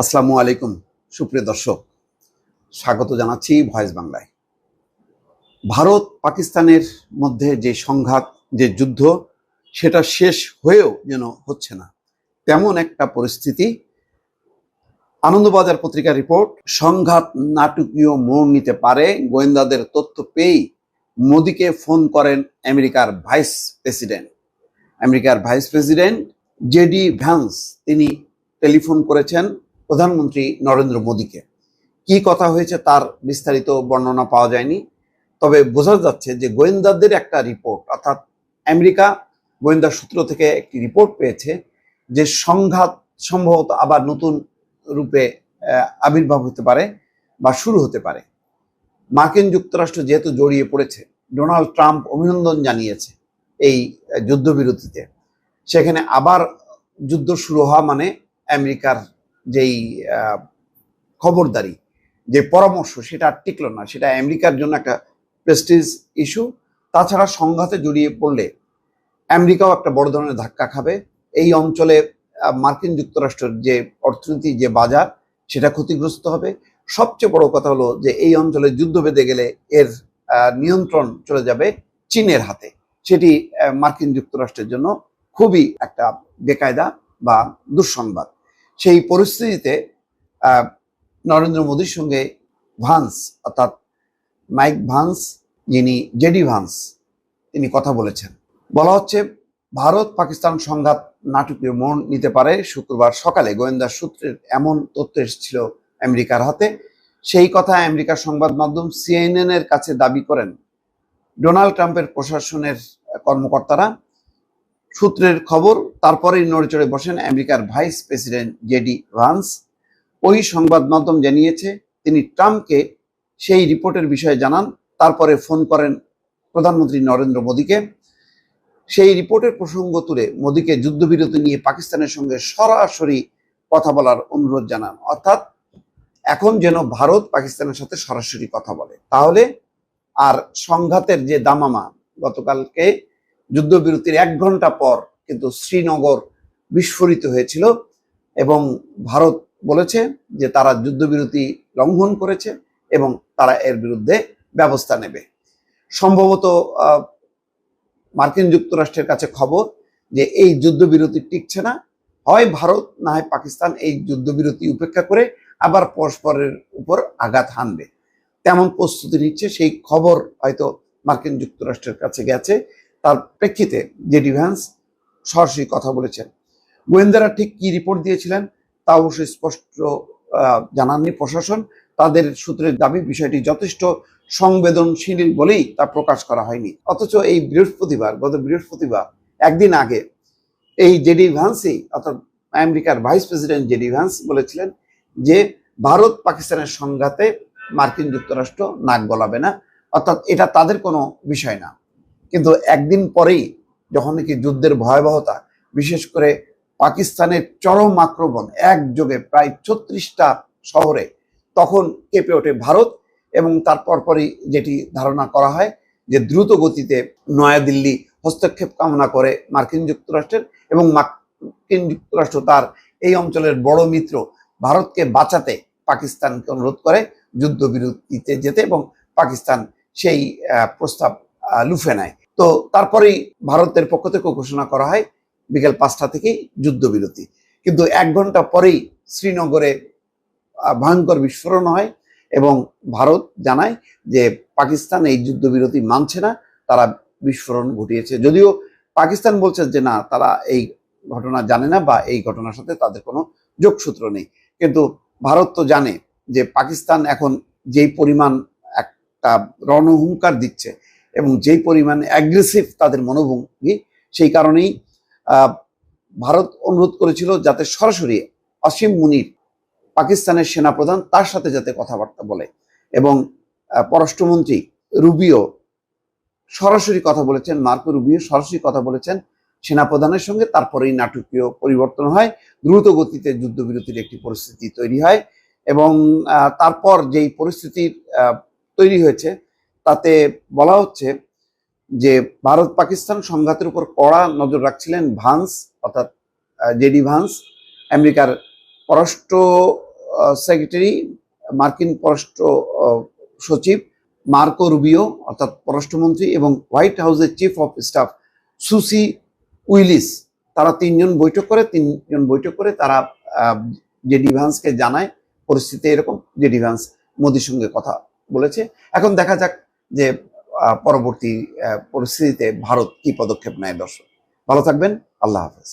আসসালামু আলাইকুম, সুপ্রিয় দর্শক। স্বাগত জানাচ্ছি ভয়েস বাংলায়। ভারত পাকিস্তানের মধ্যে যে সংঘাত, যে যুদ্ধ, সেটা শেষ হয়েও যেন হচ্ছে না। তেমন একটা পরিস্থিতি। আনন্দবাজার পত্রিকার রিপোর্ট, সংঘাত নাটকীয় মোড় নিতে পারে, গোয়েন্দাদের তথ্য পেয়েই মোদিকে ফোন করেন আমেরিকার ভাইস প্রেসিডেন্ট। আমেরিকার ভাইস প্রেসিডেন্ট জেডি ভ্যান্স, তিনি টেলিফোন করেছেন প্রধানমন্ত্রী নরেন্দ্র মোদীকে। কি কথা হয়েছে তার বিস্তারিত বর্ণনা পাওয়া যায়নি, তবে বোঝা যাচ্ছে যে গোয়েন্দাদের একটা রিপোর্ট, অর্থাৎ আমেরিকা গোয়েন্দা সূত্র থেকে একটি রিপোর্ট পেয়েছে যে সংঘাত সম্ভবত আবার নতুন রূপে আবির্ভাব হতে পারে বা শুরু হতে পারে। মার্কিন যুক্তরাষ্ট্র যেহেতু জড়িয়ে পড়েছে, ডোনাল্ড ট্রাম্প অভিনন্দন জানিয়েছে এই যুদ্ধবিরতিতে। সেখানে আবার যুদ্ধ শুরু হওয়া মানে আমেরিকার যেই খবরদারি, যে পরামর্শ, সেটা আর টিকলো না। সেটা আমেরিকার জন্য একটা প্রেস্টিজ ইস্যু তাছাড়া সংঘাতে জড়িয়ে পড়লে আমেরিকাও একটা বড় ধরনের ধাক্কা খাবে। এই অঞ্চলে মার্কিন যুক্তরাষ্ট্রের যে অর্থনীতি, যে বাজার, সেটা ক্ষতিগ্রস্ত হবে। সবচেয়ে বড় কথা হলো যে এই অঞ্চলে যুদ্ধ বেঁধে গেলে এর নিয়ন্ত্রণ চলে যাবে চীনের হাতে। সেটি মার্কিন যুক্তরাষ্ট্রের জন্য খুবই একটা বেকায়দা বা দুঃসংবাদ। সেই পরিস্থিতিতে নরেন্দ্র মোদীর সঙ্গে ভান্স, অর্থাৎ মাইক ভান্স, যিনি জেডি ভান্স, তিনি কথা বলেছেন। বলা হচ্ছে, ভারত পাকিস্তান সংঘাত নাটকীয় মন নিতে পারে। শুক্রবার সকালে গোয়েন্দা সূত্রের এমন তথ্য এসেছিল আমেরিকার হাতে। সেই কথা আমেরিকার সংবাদ মাধ্যম সিএনএন এর কাছে দাবি করেন, ডোনাল্ড ট্রাম্পের প্রশাসনের কর্মকর্তারা। সূত্রের খবর, তারপরেই নড়েচড়ে বসেন আমেরিকার ভাইস প্রেসিডেন্ট জেডি ভান্স ওই সংবাদ মাধ্যম জানিয়েছে, তিনি ট্রাম্পকে সেই রিপোর্টের বিষয়ে জানান, তারপরে ফোন করেন প্রধানমন্ত্রী নরেন্দ্র মোদীকে। সেই রিপোর্টের প্রসঙ্গ তুলে মোদীকে যুদ্ধবিরতি নিয়ে পাকিস্তানের সঙ্গে সরাসরি কথা বলার অনুরোধ জানান। অর্থাৎ, এখন যেন ভারত পাকিস্তানের সাথে সরাসরি কথা বলে। তাহলে, আর সংঘাতের যে দামামা, গতকালকে যুদ্ধবিরতির এক ঘণ্টা পর কিন্তু শ্রীনগর বিস্ফোরিত হয়েছিল এবং ভারত বলেছে যে তারা যুদ্ধবিরতি লঙ্ঘন করেছে এবং তারা এর বিরুদ্ধে ব্যবস্থা নেবে। সম্ভবত মার্কিন যুক্তরাষ্ট্রের কাছে খবর যে এই যুদ্ধবিরতি টিকছে না। হয় ভারত, না হয় পাকিস্তান এই যুদ্ধবিরতি উপেক্ষা করে আবার পরস্পরের উপর আঘাত হানবে। তেমন প্রস্তুতি নিচ্ছে, সেই খবর হয়তো মার্কিন যুক্তরাষ্ট্রের কাছে গেছে। তার প্রেক্ষিতে জেডি ভ্যান্স সরাসরি কথা বলেছেন। গোয়েন্দারা ঠিক কি রিপোর্ট দিয়েছিলেন তা অবশ্যই স্পষ্ট জানাননি প্রশাসন। তাদের সূত্রের দাবি বিষয়টি যথেষ্ট সংবেদনশীল বলেই তা প্রকাশ করা হয়নি। অথচ এই বৃহস্পতিবার, গত বৃহস্পতিবার, একদিন আগে এই জেডি ভ্যান্সই অর্থাৎ আমেরিকার ভাইস প্রেসিডেন্ট জেডি ভ্যান্স বলেছিলেন যে ভারত পাকিস্তানের সংঘাতে মার্কিন যুক্তরাষ্ট্র নাক গলাবে না, অর্থাৎ এটা তাদের কোনো বিষয় না। কিন্তু একদিন পরেই যখন নাকি যুদ্ধের ভয়াবহতা, বিশেষ করে পাকিস্তানের চরম আক্রমণ একযোগে প্রায় ছত্রিশটা শহরে, তখন কেঁপে ওঠে ভারত এবং তারপর পরই যেটি ধারণা করা হয় যে দ্রুত গতিতে নয়াদিল্লি হস্তক্ষেপ কামনা করে মার্কিন যুক্তরাষ্ট্রের এবং মার্কিন যুক্তরাষ্ট্র তার এই অঞ্চলের বড় মিত্র ভারতকে বাঁচাতে পাকিস্তানকে অনুরোধ করে যুদ্ধবিরতিতে যেতে এবং পাকিস্তান সেই প্রস্তাব লুফে নেয়। তো তারপরেই ভারতের পক্ষ থেকে ঘোষণা করা হয়, বিকেল পাঁচটা থেকেই যুদ্ধবিরতি। কিন্তু এক ঘণ্টা পরেই শ্রীনগরে ভয়ঙ্কর বিস্ফোরণ হয় এবং ভারত জানায় যে পাকিস্তান এই যুদ্ধবিরতি মানছে না, তারা বিস্ফোরণ ঘটিয়েছে। যদিও পাকিস্তান বলছে যে না, তারা এই ঘটনা জানে না বা এই ঘটনার সাথে তাদের কোনো যোগসূত্র নেই। কিন্তু ভারত তো জানে যে পাকিস্তান এখন যেই পরিমাণ একটা রণহুঙ্কার দিচ্ছে এবং যেই পরিমাণ অ্যাগ্রেসিভ তাদের মনোভঙ্গি, সেই কারণেই ভারত অনুরোধ করেছিল যাতে সরাসরি অসীম মুনির পাকিস্তানের সেনাপ্রধান তার সাথে যাতে কথাবার্তা বলে এবং পররাষ্ট্রমন্ত্রী রুবিও সরাসরি কথা বলেছেন, মার্কো রুবিও সরাসরি কথা বলেছেন, সেনাপ্রধানের সঙ্গে তারপরেই নাটকীয় পরিবর্তন হয়, দ্রুত গতিতে যুদ্ধবিরতির একটি পরিস্থিতি তৈরি হয় এবং তারপর যেই পরিস্থিতির তৈরি হয়েছে তাতে বলা হচ্ছে যে ভারত পাকিস্তান সংঘাতের উপর কড়া নজর রাখছিলেন ভান্স অর্থাৎ জেডি ভান্স আমেরিকার পররাষ্ট্র সেক্রেটারি মার্কিন পররাষ্ট্র সচিব মার্কো রুবিও অর্থাৎ পররাষ্ট্রমন্ত্রী এবং হোয়াইট হাউসের chief of staff Susie Wiles. তারা তিনজন বৈঠক করে তিনজন বৈঠক করে তারা আহ, জেডি ভ্যান্সকে জানায় পরিস্থিতি এরকম। জেডি ভ্যান্স মোদির সঙ্গে কথা বলেছে। এখন দেখা যাক যে পরবর্তী পরিস্থিতিতে ভারত কি পদক্ষেপ নেয় দর্শক? ভালো থাকবেন আল্লাহ হাফেজ।